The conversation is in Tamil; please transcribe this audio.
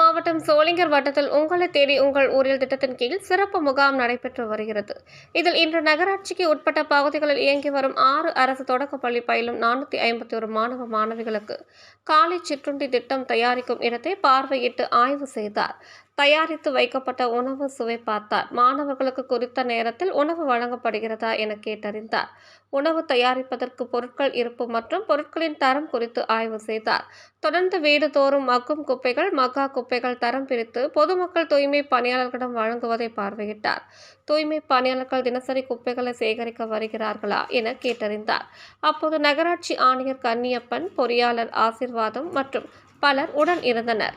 மாவட்டம் சோளிங்கர் வட்டத்தில் உங்களை தேடி உங்கள் ஊரில் திட்டத்தின் கீழ் சிறப்பு முகாம் நடைபெற்று வருகிறது. இதில் இன்று நகராட்சிக்கு உட்பட்ட பகுதிகளில் இயங்கி வரும் ஆறு அரசு தொடக்கப்பள்ளி பயிலும் நானூற்றி ஐம்பத்தி ஒரு மாணவ மாணவிகளுக்கு காலை சிற்றுண்டி திட்டம் தயாரிக்கும் இடத்தை பார்வையிட்டு ஆய்வு செய்தார். தயாரித்து வைக்கப்பட்ட உணவு சுவை பார்த்தார் மாணவர்களுக்கு குறித்த நேரத்தில் உணவு வழங்கப்படுகிறதா என கேட்டறிந்தார். உணவு தயாரிப்பதற்கு பொருட்கள் இருப்பு மற்றும் பொருட்களின் தரம் குறித்து ஆய்வு செய்தார். தொடர்ந்து வீடுதோறும் மக்கும் குப்பைகள் மக்கா குப்பைகள் தரம் பிரித்து பொதுமக்கள் தூய்மை பணியாளர்களிடம் வழங்குவதை பார்வையிட்டார். தூய்மை பணியாளர்கள் தினசரி குப்பைகளை சேகரிக்க வருகிறார்களா என கேட்டறிந்தார். அப்போது நகராட்சி ஆணையர் கன்னியப்பன் பொறியாளர் ஆசிர்வாதம் மற்றும் பலர் உடன் இருந்தனர்.